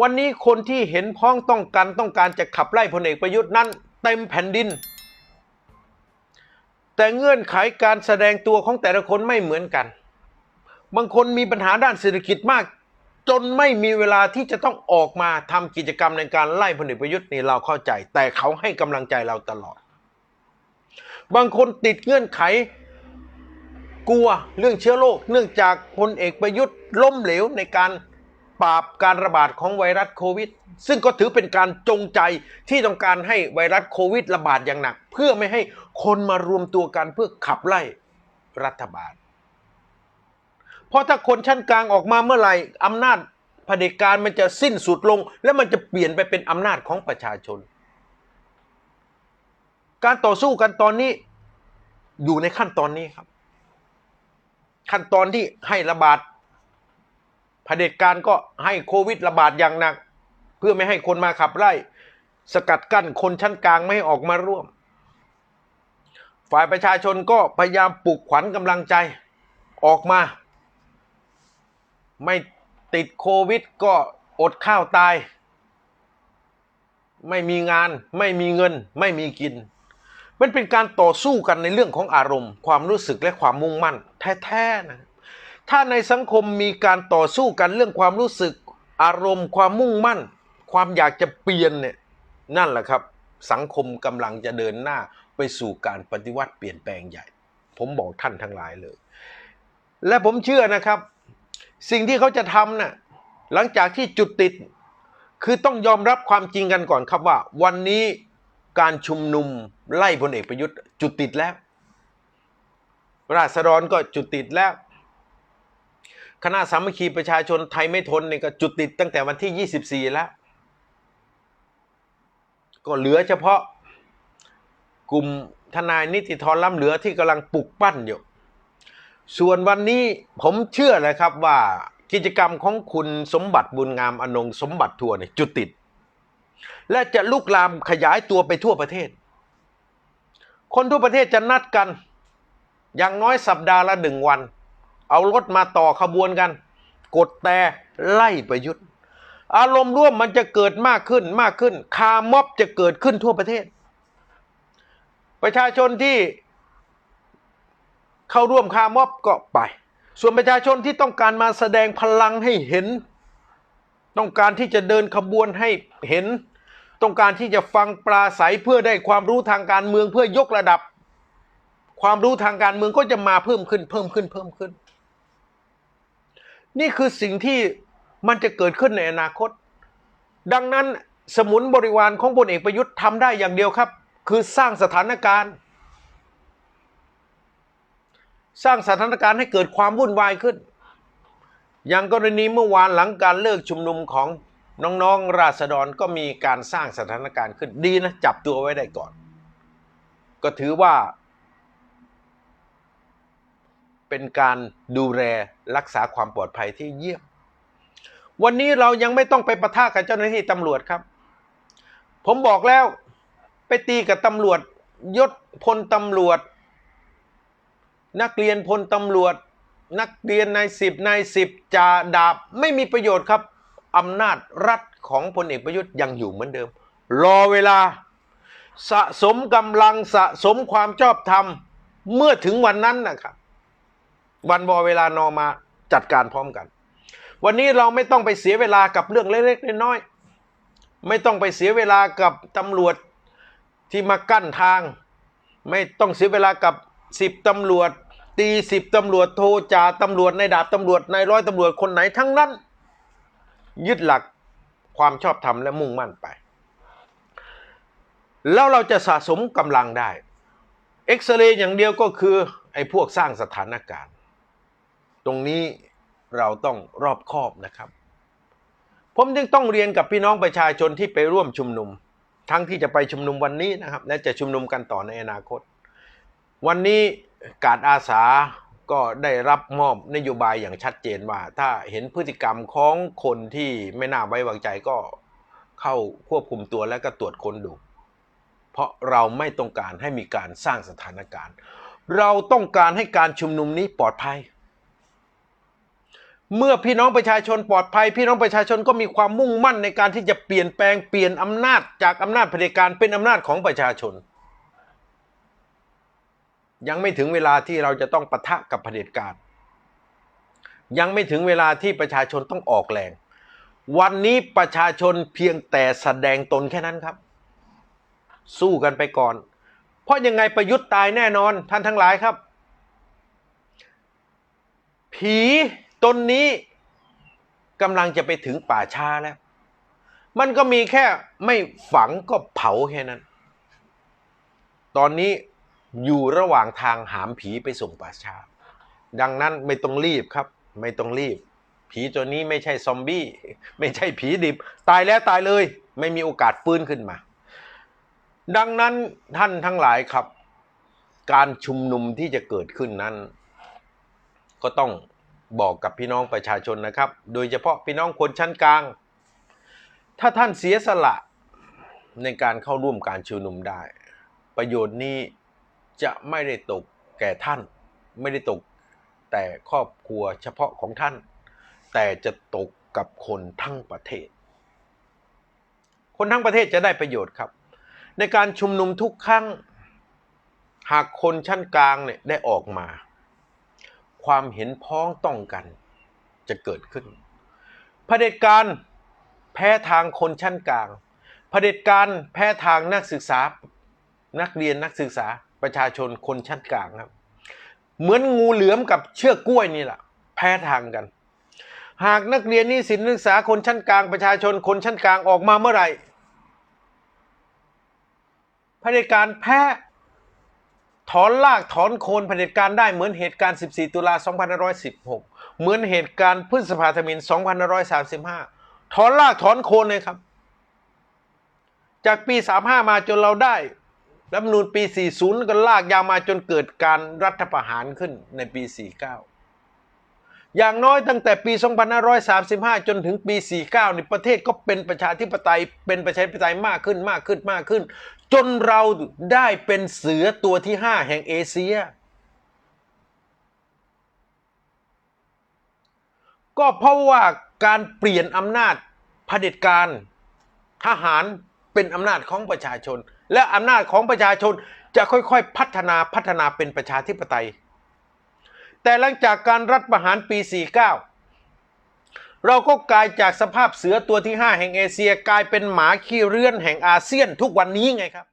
วันนี้คนที่เห็นพ้องต้องกันต้องการจะขับไล่พลเอกประยุทธ์นั้น เต็มแผ่นดิน แต่เงื่อนไขการแสดงตัวของแต่ละคนไม่เหมือนกัน บางคนมีปัญหาด้านเศรษฐกิจมาก จนไม่มีเวลาที่จะต้องออกมาทำกิจกรรมในการไล่พลเอกประยุทธ์นี่เราเข้าใจ แต่เขาให้กำลังใจเราตลอด บางคนติดเงื่อนไขกลัวเรื่องเชื้อโรคเนื่องจากพลเอกประยุทธ์ล้มเหลวในการ ปราบการระบาดของไวรัสโควิด ซึ่งก็ถือเป็นการจงใจที่ต้องการให้ไวรัสโควิดระบาดอย่างหนัก เพื่อไม่ให้คนมารวมตัวกันเพื่อขับไล่รัฐบาล เพราะถ้าคนชั้นกลางออกมาเมื่อไหร่อำนาจเผด็จการมันจะสิ้นสุดลง และมันจะเปลี่ยนไปเป็นอำนาจของประชาชน การต่อสู้กันตอนนี้อยู่ในขั้นตอนนี้ครับ ขั้นตอนที่ให้ระบาด เผด็จการก็ให้โควิดระบาดอย่างหนัก เพื่อไม่ให้คนมาขับไล่ สกัดกั้นคนชั้นกลางไม่ให้ออกมาร่วม ฝ่ายประชาชนก็พยายามปลุกขวัญกำลังใจออกมา ไม่ติดโควิดก็อดข้าวตาย ไม่มีงาน ไม่มีเงิน ไม่มีกิน มันเป็นการต่อสู้กันในเรื่องของอารมณ์ ความรู้สึกและความมุ่งมั่น แท้ๆนะ ถ้าในสังคมมีการต่อสู้กันเรื่องความรู้สึก อารมณ์ความมุ่งมั่น ความอยากจะเปลี่ยนเนี่ยนั่นแหละครับ สังคมกำลังจะเดินหน้าไปสู่การปฏิวัติเปลี่ยนแปลงใหญ่ ผมบอกท่านทั้งหลายเลย และผมเชื่อนะครับ สิ่งที่เขาจะทำน่ะหลังจากที่จุดติด คือต้องยอมรับความจริงกันก่อนครับว่า วันนี้การชุมนุมไล่พลเอกประยุทธ์ จุดติดแล้ว ราษฎรก็จุดติดแล้ว คณะสามัคคีประชาชนไทยไม่ทนเนี่ยก็จุดติดตั้งแต่วันที่ 24 แล้ว ก็เหลือเฉพาะกลุ่มทนายนิติธรล้ำเหลือที่กำลังปลุกปั้นอยู่ ส่วนวันนี้ผมเชื่อเลยครับว่ากิจกรรมของคุณสมบัติบุญงามอนงสมบัติทัวร์เนี่ยจุดติด และจะลุกลามขยายตัวไปทั่วประเทศ คนทั่วประเทศจะนัดกัน อย่างน้อยสัปดาห์ละหนึ่งวัน เอารถมาต่อขบวนกัน กดแต่ไล่ประยุทธ์ อารมณ์ร่วมมันจะเกิดมากขึ้นมากขึ้น คาม็อบจะเกิดขึ้นทั่วประเทศ ประชาชนที่เข้าร่วมคาม็อบก็ไป ส่วนประชาชนที่ต้องการมาแสดงพลังให้เห็น ต้องการที่จะเดินขบวนให้เห็น ต้องการที่จะฟังปราศัยเพื่อได้ความรู้ทางการเมืองเพื่อยกระดับ ความรู้ทางการเมืองก็จะมาเพิ่มขึ้นเพิ่มขึ้นเพิ่มขึ้น นี่คือสิ่งที่มันจะเกิดขึ้นในอนาคต ดังนั้นสมุนบริวารของพลเอกประยุทธ์ทำได้อย่างเดียวครับ คือสร้างสถานการณ์ สร้างสถานการณ์ให้เกิดความวุ่นวายขึ้น อย่างกรณีเมื่อวานหลังการเลิกชุมนุมของน้องๆราษฎรก็มีการสร้างสถานการณ์ขึ้นดีนะ จับตัวไว้ได้ก่อน ก็ถือว่า เป็นการดูแลรักษาความปลอดภัยที่เยี่ยม วันนี้เรายังไม่ต้องไปประทะกับเจ้าหน้าที่ตำรวจครับ ผมบอกแล้วไปตีกับตำรวจยศพลตำรวจ นักเรียนพลตำรวจ นักเรียนนายสิบนายสิบจ่าดาบไม่มีประโยชน์ครับอำนาจรัฐของพลเอกประยุทธ์ยังอยู่เหมือนเดิม รอเวลาสะสมกำลังสะสมความชอบธรรมเมื่อถึงวันนั้นนะครับ วันวอเวลานอมาจัดการพร้อมกัน วันนี้เราไม่ต้องไปเสียเวลากับเรื่องเล็กๆน้อยๆไม่ต้องไปเสียเวลากับตำรวจที่มากั้นทาง ไม่ต้องเสียเวลากับสิบตำรวจ ตีสิบตำรวจโทจ่าตำรวจในดาบตำรวจในร้อยตำรวจคนไหนทั้งนั้น ยึดหลักความชอบธรรมและมุ่งมั่นไป แล้วเราจะสะสมกำลังได้ เอ็กซเรย์อย่างเดียวก็คือไอ้พวกสร้างสถานการณ์ ตรงนี้เราต้องรอบคอบนะครับ ผมจึงต้องเรียนกับพี่น้องประชาชนที่ไปร่วมชุมนุม ทั้งที่จะไปชุมนุมวันนี้นะครับ และจะชุมนุมกันต่อในอนาคต วันนี้การอาสาก็ได้รับมอบนโยบายอย่างชัดเจนว่า ถ้าเห็นพฤติกรรมของคนที่ไม่น่าไว้วางใจก็เข้าควบคุมตัวและก็ตรวจค้นดู เพราะเราไม่ต้องการให้มีการสร้างสถานการณ์ เราต้องการให้การชุมนุมนี้ปลอดภัย เมื่อพี่น้องประชาชนปลอดภัย พี่น้องประชาชนก็มีความมุ่งมั่นในการที่จะเปลี่ยนแปลงเปลี่ยนอำนาจจากอำนาจเผด็จการเป็นอำนาจของประชาชน ยังไม่ถึงเวลาที่เราจะต้องปะทะกับเผด็จการ ยังไม่ถึงเวลาที่ประชาชนต้องออกแรง วันนี้ประชาชนเพียงแต่แสดงตนแค่นั้นครับ สู้กันไปก่อน เพราะยังไงประยุทธ์ตายแน่นอนท่านทั้งหลายครับ ผี ตนนี้กำลังจะไปถึงป่าช้าแล้ว มันก็มีแค่ไม่ฝังก็เผาแค่นั้น ตอนนี้อยู่ระหว่างทางหามผีไปส่งป่าช้า ดังนั้นไม่ต้องรีบครับ ไม่ต้องรีบ ผีตัวนี้ไม่ใช่ซอมบี้ ไม่ใช่ผีดิบ ตายแล้วตายเลย ไม่มีโอกาสฟื้นขึ้นมา ดังนั้นท่านทั้งหลายครับ การชุมนุมที่จะเกิดขึ้นนั้น ก็ต้อง บอกกับพี่น้องประชาชนนะครับ โดยเฉพาะพี่น้องคนชั้นกลาง ถ้าท่านเสียสละในการเข้าร่วมการชุมนุมได้ ประโยชน์นี้จะไม่ได้ตกแก่ท่าน ไม่ได้ตกแต่ครอบครัวเฉพาะของท่าน แต่จะตกกับคนทั้งประเทศ คนทั้งประเทศจะได้ประโยชน์ครับ ในการชุมนุมทุกครั้ง หากคนชั้นกลางเนี่ยได้ออกมา ความเห็นพ้องต้องกัน จะเกิดขึ้นเผด็จการแพ้ทางคนชั้นกลางเผด็จการแพ้ทางนักศึกษานักเรียนนักศึกษาประชาชนคนชั้นกลางครับ เหมือนงูเหลือมกับเชือกกล้วยนี่แหละแพ้ทางกัน หากนักเรียนนิสิตนักศึกษาคนชั้นกลางประชาชนคนชั้นกลางออกมาเมื่อไหร่เผด็จการแพ้ ถอนลากถอนโคนเผด็จการได้เหมือนเหตุการณ์ 14 ตุลา2516 เหมือนเหตุการณ์พฤษภาธมิน2535 ถอนลากถอนโคนเลยครับ จากปี 35 มาจนเราได้รัฐมนูญปี 40 ก็ลากยาวมาจนเกิดการรัฐประหารขึ้นในปี 49 อย่างน้อยตั้งแต่ปี 2535 จนถึงปี 49ในประเทศก็เป็นประชาธิปไตยเป็นประชาธิปไตยมากขึ้นมากขึ้นมากขึ้น จนเราได้เป็นเสือตัวที่5แห่งเอเชีย ก็เพราะว่าการเปลี่ยนอำนาจเผด็จการทหารเป็นอำนาจของประชาชน และอำนาจของประชาชนจะค่อยๆ พัฒนาพัฒนาเป็นประชาธิปไตย แต่หลังจากการรัฐประหารปี 49 เราก็กลายจากสภาพเสือตัวที่ 5 แห่งเอเชียกลายเป็นหมาขี้เรื่อนแห่งอาเซียนทุกวันนี้ไงครับ